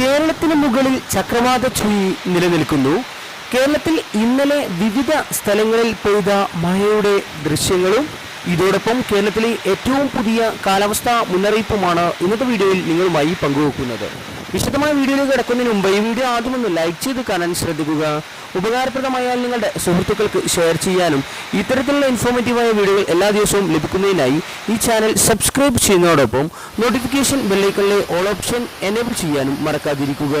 കേരളത്തിന് മുകളിൽ ചക്രവാത ചുഴി നിലനിൽക്കുന്നു. കേരളത്തിൽ ഇന്നലെ വിവിധ സ്ഥലങ്ങളിൽ പെയ്ത മഴയുടെ ദൃശ്യങ്ങളും ഇതോടൊപ്പം കേരളത്തിലെ ഏറ്റവും പുതിയ കാലാവസ്ഥാ മുന്നറിയിപ്പുമാണ് ഇന്നത്തെ വീഡിയോയിൽ നിങ്ങളുമായി പങ്കുവെക്കുന്നത്. വിശദമായ വീഡിയോയിലേക്ക് കിടക്കുന്നതിന് മുമ്പ് ഈ വീഡിയോ ആദ്യം ഒന്ന് ലൈക്ക് ചെയ്ത് കാണാൻ ശ്രദ്ധിക്കുക. ഉപകാരപ്രദമായാൽ നിങ്ങളുടെ സുഹൃത്തുക്കൾക്ക് ഷെയർ ചെയ്യാനും ഇത്തരത്തിലുള്ള ഇൻഫോർമേറ്റീവായ വീഡിയോകൾ എല്ലാ ദിവസവും ലഭിക്കുന്നതിനായി ഈ ചാനൽ സബ്സ്ക്രൈബ് ചെയ്യുന്നതോടൊപ്പം നോട്ടിഫിക്കേഷൻ ബെല്ലൈക്കണിലെ ഓൾ ഓപ്ഷൻ എനേബിൾ ചെയ്യാനും മറക്കാതിരിക്കുക.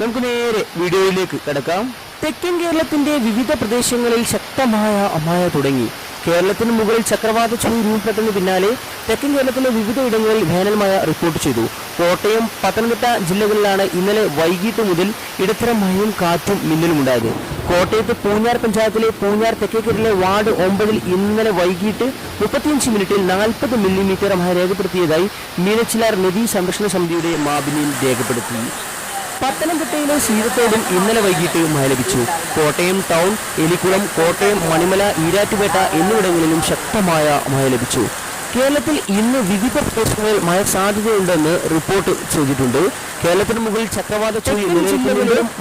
നമുക്ക് നേരെ വീഡിയോയിലേക്ക് കിടക്കാം. തെക്കൻ കേരളത്തിന്റെ വിവിധ പ്രദേശങ്ങളിൽ ശക്തമായ അമായ തുടങ്ങി. കേരളത്തിന് മുകളിൽ ചക്രവാത ചുഴി രൂപപ്പെട്ടതിന് പിന്നാലെ തെക്കൻ കേരളത്തിലെ വിവിധ ഇടങ്ങളിൽ വേനൽമഴ റിപ്പോർട്ട് ചെയ്തു. കോട്ടയം പത്തനംതിട്ട ജില്ലകളിലാണ് ഇന്നലെ വൈകിട്ട് മുതൽ ഇടത്തരം മഴയും കാറ്റും മിന്നലും ഉണ്ടായത് കോട്ടയത്ത് പൂഞ്ഞാർ പഞ്ചായത്തിലെ പൂഞ്ഞാർ തെക്കേക്കരയിലെ വാർഡ് ഒമ്പതിൽ ഇന്നലെ വൈകിട്ട് മുപ്പത്തിയഞ്ച് മിനിറ്റിൽ നാൽപ്പത് മില്ലിമീറ്റർ മഴ രേഖപ്പെടുത്തിയതായി മീനച്ചിലാർ നദീ സംരക്ഷണ സമിതിയുടെ മാബിനിയിൽ രേഖപ്പെടുത്തി. പത്തനംതിട്ടയിലെ സീതത്തോടും ഇന്നലെ വൈകിട്ട് മഴ ലഭിച്ചു. കോട്ടയം ടൗൺ എലിക്കുളം കോട്ടയം മണിമല ഈരാറ്റുപേട്ട എന്നിവിടങ്ങളിലും ശക്തമായ മഴ ലഭിച്ചു. കേരളത്തിൽ ഇന്ന് വിവിധ പ്രദേശങ്ങളിൽ മഴ സാധ്യതയുണ്ടെന്ന് റിപ്പോർട്ട് ചെയ്തിട്ടുണ്ട്. കേരളത്തിന് മുകളിൽ ചക്രവാത ചുഴി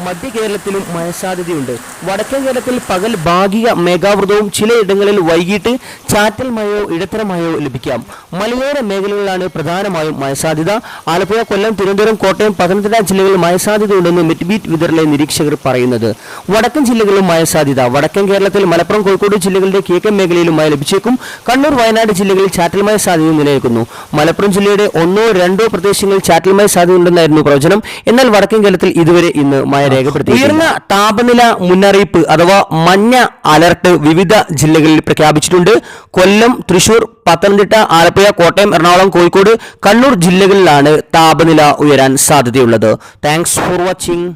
മധ്യ കേരളത്തിലും മഴ സാധ്യതയുണ്ട്. വടക്കൻ കേരളത്തിൽ പകൽ ഭാഗിക മേഘാവൃതവും ചിലയിടങ്ങളിൽ വൈകിട്ട് ചാറ്റൽ മഴയോ ഇടത്തരം മഴയോ ലഭിക്കാം. മലയോര മേഖലകളിലാണ് പ്രധാനമായും മഴ സാധ്യത. ആലപ്പുഴ കൊല്ലം തിരുവനന്തപുരം കോട്ടയം പത്തനംതിട്ട ജില്ലകളിൽ മഴ സാധ്യതയുണ്ടെന്ന് മെറ്റ്ബീറ്റ് വിതരണ നിരീക്ഷകർ പറയുന്നത്. വടക്കൻ ജില്ലകളിലും മഴ സാധ്യത. വടക്കൻ കേരളത്തിൽ മലപ്പുറം കോഴിക്കോട് ജില്ലകളുടെ കിഴക്കൻ മേഖലയിലും മഴ ലഭിച്ചേക്കും. കണ്ണൂർ വയനാട് ജില്ലകളിൽ ചാറ്റൽ മഴ സാധ്യത നിലനിൽക്കുന്നു. മലപ്പുറം ജില്ലയുടെ ഒന്നോ രണ്ടോ പ്രദേശങ്ങളിൽ ചാറ്റൽമഴ സാധ്യതയുണ്ടെന്നായിരുന്നു പ്രവചനം. എന്നാൽ വടക്കൻ കേരളത്തിൽ ഇതുവരെ ഇന്ന് മഴ രേഖപ്പെടുത്തി ഉയർന്ന താപനില മുന്നറിയിപ്പ് അഥവാ മഞ്ഞ അലർട്ട് വിവിധ ജില്ലകളിൽ പ്രഖ്യാപിച്ചിട്ടുണ്ട്. കൊല്ലം തൃശൂർ പത്തനംതിട്ട ആലപ്പുഴ കോട്ടയം എറണാകുളം കോഴിക്കോട് കണ്ണൂർ ജില്ലകളിലാണ് താപനില ഉയരാൻ സാധ്യതയുള്ളത്. Thanks for watching